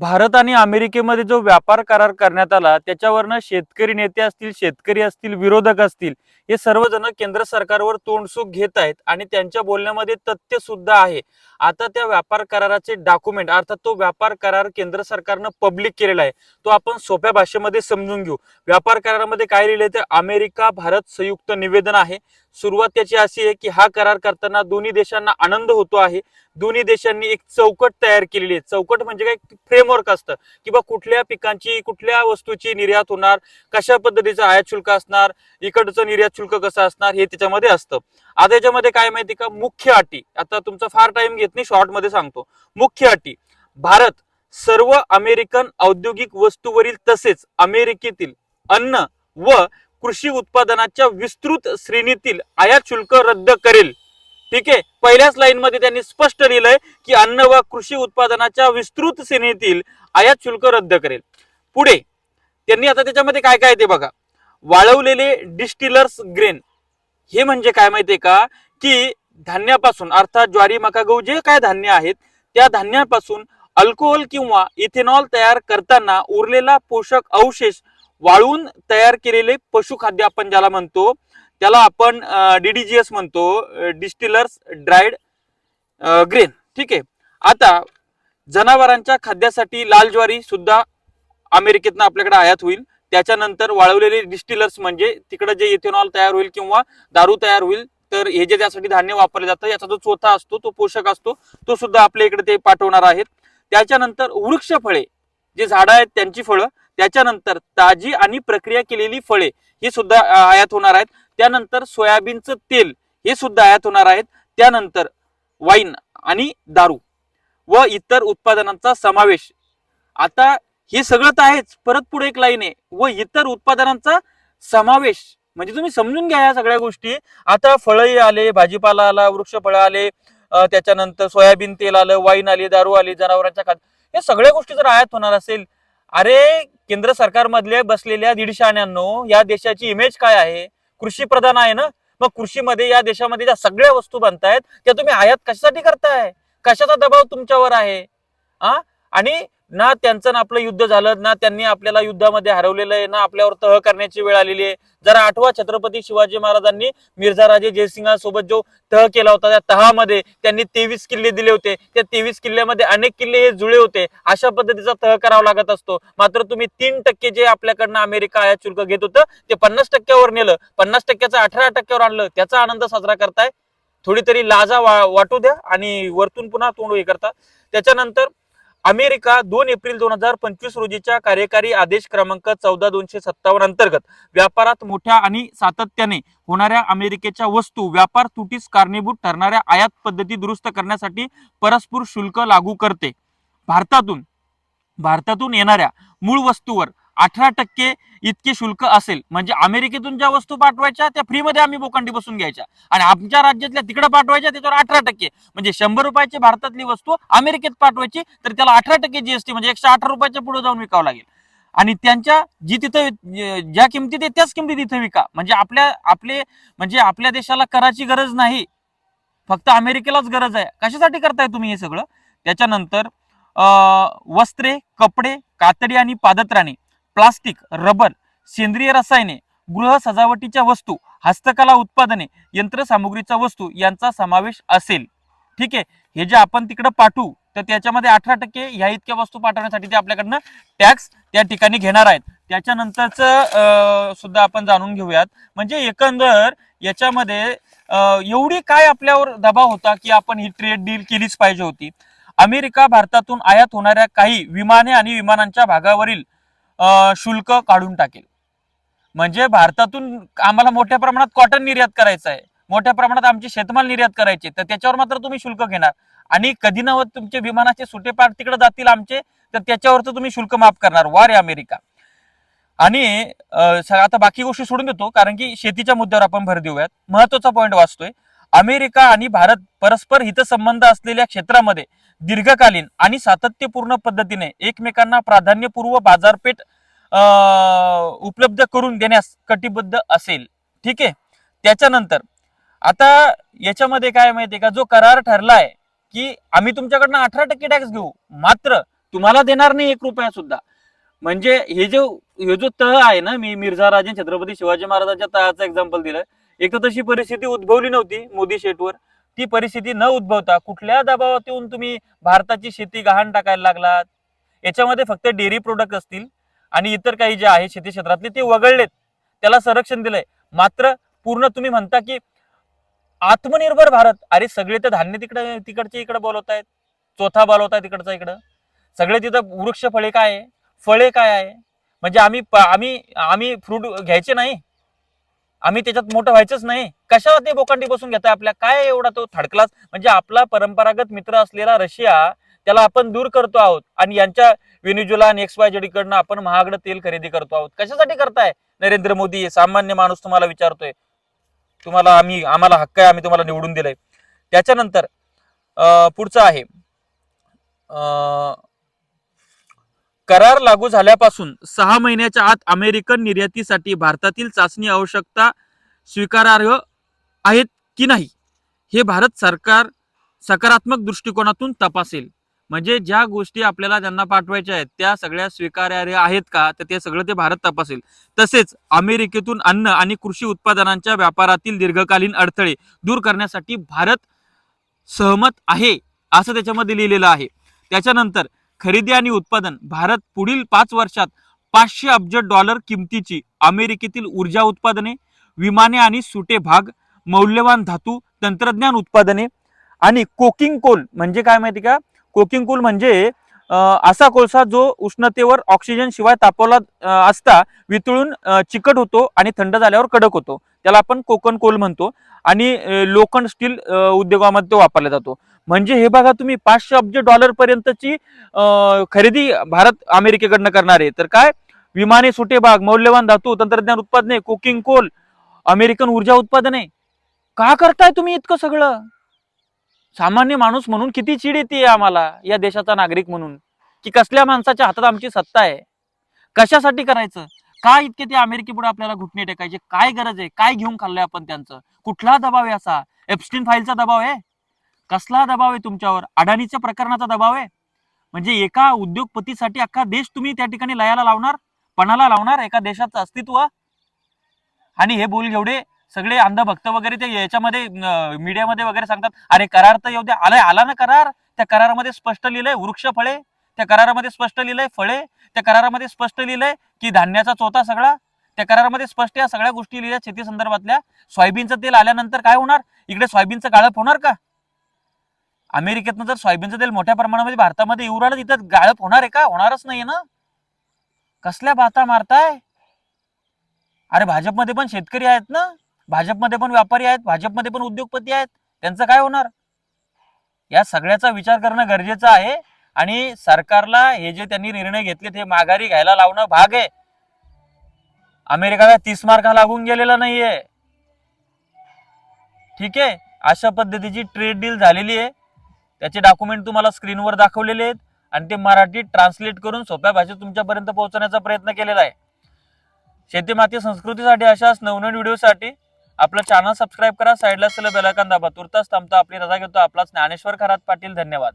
भारत आणि अमेरिकेमध्ये जो व्यापार करार करण्यात आला त्याच्यावरनं शेतकरी नेते असतील शेतकरी असतील विरोधक असतील हे सर्वजण केंद्र सरकारवर तोंडसुख घेत आहेत आणि त्यांच्या बोलण्यामध्ये तथ्य सुद्धा आहे. आता त्या व्यापार कराराचे डॉक्युमेंट अर्थात तो व्यापार करार केंद्र सरकारनं पब्लिक केलेला आहे तो आपण सोप्या भाषेमध्ये समजून घेऊ. व्यापार करारामध्ये काय लिहिलंय तर अमेरिका भारत संयुक्त निवेदन आहे. सुरुवात त्याची अशी आहे की हा करार करताना दोन्ही देशांना आनंद होतो आहे. दोन्ही देशांनी एक चौकट तयार केलेली आहे. चौकट म्हणजे काय? फ्रेमवर्क असतं. की बा कुठल्या पिकांची कुठल्या वस्तूची निर्यात होणार कशा पद्धतीचं आयात शुल्क असणार इकडचं निर्यात शुल्क कसं असणार हे त्याच्यामध्ये असतं. आता याच्यामध्ये काय माहिती का? मुख्य अटी. आता तुमचा फार टाइम घेत नाही शॉर्टमध्ये सांगतो. मुख्य अटी. भारत सर्व अमेरिकन औद्योगिक वस्तूवरील तसेच अमेरिकेतील अन्न व कृषी उत्पादनाच्या विस्तृत श्रेणीतील आयात शुल्क रद्द करेल. ठीक आहे? पहिल्याच लाईन मध्ये त्यांनी स्पष्ट लिहिलंय की अन्न व कृषी उत्पादनाच्या विस्तृत श्रेणीतील आयात शुल्क रद्द करेल. पुढे त्यांनी आता त्याच्यामध्ये काय काय ते बघा. वाळवलेले डिस्टिलर्स ग्रेन. हे म्हणजे काय माहितीये का? की धान्यापासून अर्थात ज्वारी मका गहू जे काय धान्य आहेत त्या धान्यापासून अल्कोहोल किंवा इथेनॉल तयार करताना उरलेला पोषक अवशेष वाळून तयार केलेले पशुखाद्य आपण ज्याला म्हणतो त्याला आपण डीडीजीएस म्हणतो डिस्टिलर्स ड्राईड ग्रेन ठीक आहे? आता जनावरांच्या खाद्यासाठी लाल ज्वारी सुद्धा अमेरिकेतनं आपल्याकडे आयात होईल. त्याच्यानंतर वाळवलेले डिस्टिलर्स म्हणजे तिकडे जे इथेनॉल तयार होईल किंवा दारू तयार होईल तर हे जे त्यासाठी धान्य वापरले जातं याचा जो चोथा असतो तो पोषक असतो तो सुद्धा आपल्या इकडे ते पाठवणार आहेत. त्याच्यानंतर वृक्ष फळे जे झाडं आहेत त्यांची फळं त्याच्यानंतर ताजी आणि प्रक्रिया केलेली फळे ही सुद्धा आयात होणार आहेत. त्यानंतर सोयाबीनचं तेल हे सुद्धा आयात होणार आहेत. त्यानंतर वाईन आणि दारू व इतर उत्पादनांचा समावेश. आता हे सगळं तर आहेच परत पुढे एक लाईन आहे. व इतर उत्पादनांचा समावेश. म्हणजे तुम्ही समजून घ्या या सगळ्या गोष्टी. आता फळही आले भाजीपाला आला वृक्ष फळं आले त्याच्यानंतर सोयाबीन तेल आलं वाईन आली दारू आली जनावरांच्या खात या सगळ्या गोष्टी जर आयात होणार असेल अरे केंद्र सरकारमधले बसलेल्या दीडशे आण्यांनो या देशाची इमेज काय आहे? कृषी प्रधान आहे ना? मग कृषीमध्ये या देशामध्ये ज्या सगळ्या वस्तू बनतायत त्या तुम्ही आयात कशासाठी करताय? कशाचा दबाव तुमच्यावर आहे? आणि ना त्यांचं ना आपलं युद्ध झालं ना त्यांनी आपल्याला युद्धामध्ये हरवलेलं आहे ना आपल्यावर तह करण्याची वेळ आलेली आहे. जरा आठवा छत्रपती शिवाजी महाराजांनी मिर्झा राजे जयसिंगासोबत जो तह केला होता त्या तहामध्ये त्यांनी तेवीस किल्ले दिले होते. त्या तेवीस किल्ल्यामध्ये अनेक किल्ले हे जुळे होते. अशा पद्धतीचा तह करावा लागत असतो. मात्र तुम्ही तीन टक्के जे आपल्याकडनं अमेरिका आयात शुल्क घेत होतं ते पन्नास टक्क्यावर नेलं. पन्नास टक्क्याचं अठरा टक्क्यावर आणलं. त्याचा आनंद साजरा करताय. थोडी तरी लाजा वा- वाटू द्या आणि वरतून पुन्हा तोंड हे करता. त्याच्यानंतर अमेरिका दोन एप्रिल दोन हजार पंचवीस रोजीच्या कार्यकारी आदेश क्रमांक चौदा दोनशे सत्तावन्न अंतर्गत व्यापारात मोठ्या आणि सातत्याने होणाऱ्या अमेरिकेच्या वस्तू व्यापार तुटीस कारणीभूत ठरणाऱ्या आयात पद्धती दुरुस्त करण्यासाठी परस्पर शुल्क लागू करते. भारतातून भारतातून येणाऱ्या मूळ वस्तूवर अठरा टक्के इतके शुल्क असेल. म्हणजे अमेरिकेतून ज्या वस्तू पाठवायच्या त्या फ्रीमध्ये आम्ही बोकांडी बसून घ्यायच्या. आणि आमच्या राज्यातल्या तिकडे पाठवायच्या त्याच्यावर अठरा टक्के. म्हणजे शंभर रुपयाची भारतातली वस्तू अमेरिकेत पाठवायची तर त्याला अठरा टक्के जीएसटी म्हणजे एकशे अठरा रुपयाच्या पुढे जाऊन विकावं लागेल. आणि त्यांच्या जी तिथं ज्या किमतीत आहे त्याच किमतीत इथं विका. म्हणजे आपल्या आपले म्हणजे आपल्या देशाला कराची गरज नाही. फक्त अमेरिकेलाच गरज आहे. कशासाठी करताय तुम्ही हे सगळं? त्याच्यानंतर वस्त्रे कपडे कातडी आणि पादत्राणे. प्लास्टिक रबर सेंद्रिय रसायने गृह सजावटीच्या वस्तू हस्तकला उत्पादने यंत्रसामुग्रीच्या वस्तू यांचा समावेश असेल. ठीक आहे? हे जे आपण तिकडे पाठवू तर त्याच्यामध्ये अठरा टक्के ह्या इतक्या वस्तू पाठवण्यासाठी ते आपल्याकडनं टॅक्स त्या ठिकाणी घेणार आहेत. त्याच्यानंतरच सुद्धा आपण जाणून घेऊयात. म्हणजे एकंदर याच्यामध्ये एवढी काय आपल्यावर दबाव होता की आपण ही ट्रेड डील केलीच पाहिजे होती? अमेरिका भारतातून आयात होणाऱ्या काही विमाने आणि विमानांच्या भागावरील शुल्क काढून टाकेल. म्हणजे भारतातून आम्हाला मोठ्या प्रमाणात कॉटन निर्यात करायचं आहे मोठ्या प्रमाणात आमचे शेतमाल निर्यात करायचे तर त्याच्यावर मात्र तुम्ही शुल्क घेणार. आणि कधी नव्हत तुमचे विमानाचे सुटे पाठ तिकडे जातील आमचे तर त्याच्यावर तर तुम्ही शुल्क माफ करणार. वारे अमेरिका. आणि आता बाकी गोष्टी सोडून देतो कारण की शेतीच्या मुद्द्यावर आपण भर देऊयात. महत्त्वाचा पॉईंट वाचतोय. अमेरिका आणि भारत परस्पर हितसंबंध असलेल्या क्षेत्रामध्ये दीर्घकालीन आणि सातत्यपूर्ण पद्धतीने एकमेकांना प्राधान्यपूर्व बाजारपेठ उपलब्ध करून देण्यास कटिबद्ध असेल. ठीक आहे? त्याच्यानंतर आता याच्यामध्ये काय माहितीये का? जो करार ठरलाय की आम्ही तुमच्याकडनं अठरा टक्के टॅक्स घेऊ. मात्र तुम्हाला देणार नाही एक रुपया सुद्धा. म्हणजे हे जो हे जो तह आहे ना मी मिर्झा राजे छत्रपती शिवाजी महाराजांच्या तहाचं एक्झाम्पल दिलं. एक तर तशी परिस्थिती उद्भवली नव्हती मोदी शेटवर ती परिस्थिती न उद्भवता कुठल्या दबावात येऊन तुम्ही भारताची शेती गहाण टाकायला लागलात? याच्यामध्ये फक्त डेअरी प्रोडक्ट असतील आणि इतर काही जे आहे शेती क्षेत्रातले ते वगळलेत. त्याला संरक्षण दिलंय. मात्र पूर्ण तुम्ही म्हणता की आत्मनिर्भर भारत. अरे सगळे तर धान्य तिकडे तिकडचे इकडे बोलवतायत. चोथा बोलवताय तिकडचा इकडं. सगळे तिथं वृक्ष फळे काय आहे? फळे काय आहे? म्हणजे आम्ही आम्ही आम्ही फ्रूट घ्यायचे नाही? आम्ही त्याच्यात मोठं व्हायचंच नाही. कशावर ते बोकांडी बसून घेताय आपल्या? काय एवढा तो थर्ड म्हणजे आपला परंपरागत मित्र असलेला रशिया त्याला आपण दूर करतो आहोत. आणि यांच्या वेनिज्युला आणि एक्स वाय कडनं आपण महागडं तेल खरेदी करतो आहोत. कशासाठी करताय? नरेंद्र मोदी सामान्य माणूस तुम्हाला विचारतोय. तुम्हाला आम्ही आम्हाला हक्क आहे आम्ही तुम्हाला निवडून दिलंय. त्याच्यानंतर अं, पुढचं आहे. अं, करार लागू झाल्यापासून सहा महिन्याच्या आत अमेरिकन निर्यातीसाठी भारतातील चाचणी आवश्यकता स्वीकारार्ह आहेत की नाही हे भारत सरकार सकारात्मक दृष्टिकोनातून तपासेल. म्हणजे ज्या गोष्टी आपल्याला त्यांना पाठवायच्या आहेत त्या सगळ्या स्वीकारार्ह आहेत का तर ते सगळं ते भारत तपासेल. तसेच अमेरिकेतून अन्न आणि कृषी उत्पादनांच्या व्यापारातील दीर्घकालीन अडथळे दूर करण्यासाठी भारत सहमत आहे असं त्याच्यामध्ये लिहिलेलं आहे. त्याच्यानंतर खरेदी आणि उत्पादन भारत पुढील पाच वर्षात पाचशे अब्ज डॉलर किमतीची अमेरिकेतील ऊर्जा उत्पादने विमाने आणि सुटे भाग मौल्यवान धातू तंत्रज्ञान उत्पादने आणि कोकिंग कोल म्हणजे काय माहिती का? कोकिंग कोल म्हणजे असा कोळसा जो उष्णतेवर ऑक्सिजन शिवाय तापवला असता वितळून चिकट होतो आणि थंड झाल्यावर कडक होतो. त्याला आपण कोकण कोल म्हणतो आणि लोखंड स्टील उद्योगामध्ये तो वापरला जातो. म्हणजे हे बघा तुम्ही पाचशे अब्ज डॉलर पर्यंतची खरेदी भारत अमेरिकेकडनं करणार. आहे तर काय? विमाने सुटे भाग मौल्यवान धातू तंत्रज्ञान उत्पादने कोकिंग कोल अमेरिकन ऊर्जा उत्पादने. का करताय तुम्ही इतकं सगळं? सामान्य माणूस म्हणून किती चीड येते आम्हाला या देशाचा नागरिक म्हणून? की कसल्या माणसाच्या हातात आमची सत्ता आहे? कशासाठी करायचं? काय इतके ते अमेरिकेपुढे आपल्याला घुटणे टेकायचे? काय गरज आहे? काय घेऊन खाल्लंय आपण त्यांचं? कुठला दबाव आहे असा? एप्स्टीन फाईलचा दबाव आहे? कसला दबाव आहे तुमच्यावर? अडाणीच्या प्रकरणाचा दबाव आहे? म्हणजे एका उद्योगपतीसाठी अख्खा देश तुम्ही त्या ठिकाणी लयाला लावणार? पणाला लावणार? एका देशाचं अस्तित्व? आणि हे बोल एवढे सगळे अंधभक्त वगैरे ते याच्यामध्ये मीडियामध्ये वगैरे सांगतात अरे करार तर येऊ द्या. आलाय आला ना करार? त्या करारामध्ये स्पष्ट लिहिलंय वृक्ष फळे. त्या करारामध्ये स्पष्ट लिहिलंय फळे. त्या करारामध्ये स्पष्ट लिहिलंय की धान्याचा चोथा सगळा. त्या करारामध्ये स्पष्ट या सगळ्या गोष्टी लिहिल्या शेती संदर्भातल्या. सोयाबीनचं तेल आल्यानंतर काय होणार? इकडे सोयाबीनचं गाळप होणार का? अमेरिकेतनं जर सोयाबीनचं तेल मोठ्या प्रमाणामध्ये भारतामध्ये येऊ राहिलं तिथं गाळप होणार आहे का? होणारच नाहीये ना? कसल्या बाता मारताय? अरे भाजपमध्ये पण शेतकरी आहेत ना? भाजपमध्ये पण व्यापारी आहेत भाजपमध्ये पण उद्योगपती आहेत. त्यांचं काय होणार? या सगळ्याचा विचार करणं गरजेचं आहे आणि सरकारला हे जे त्यांनी निर्णय घेतले ते माघारी घ्यायला लावणं भाग आहे. अमेरिकाला तीस मार्का लागून गेलेला नाहीये. ठीक आहे अशा पद्धतीची ट्रेड डील झालेली आहे. त्याचे डॉक्युमेंट तुम्हाला स्क्रीनवर दाखवलेले आहेत आणि ते मराठीत ट्रान्सलेट करून सोप्या भाषेत तुमच्यापर्यंत पोहोचवण्याचा प्रयत्न केलेला आहे. शेती माती संस्कृतीसाठी अशाच नवनवीन व्हिडिओसाठी आपलं चॅनल सबस्क्राईब करा साईडला असलेलं बेलायकन दाबा. तुर्तास थांबता आपली रजा घेतो. आपला ज्ञानेश्वर खरात पाटील. धन्यवाद.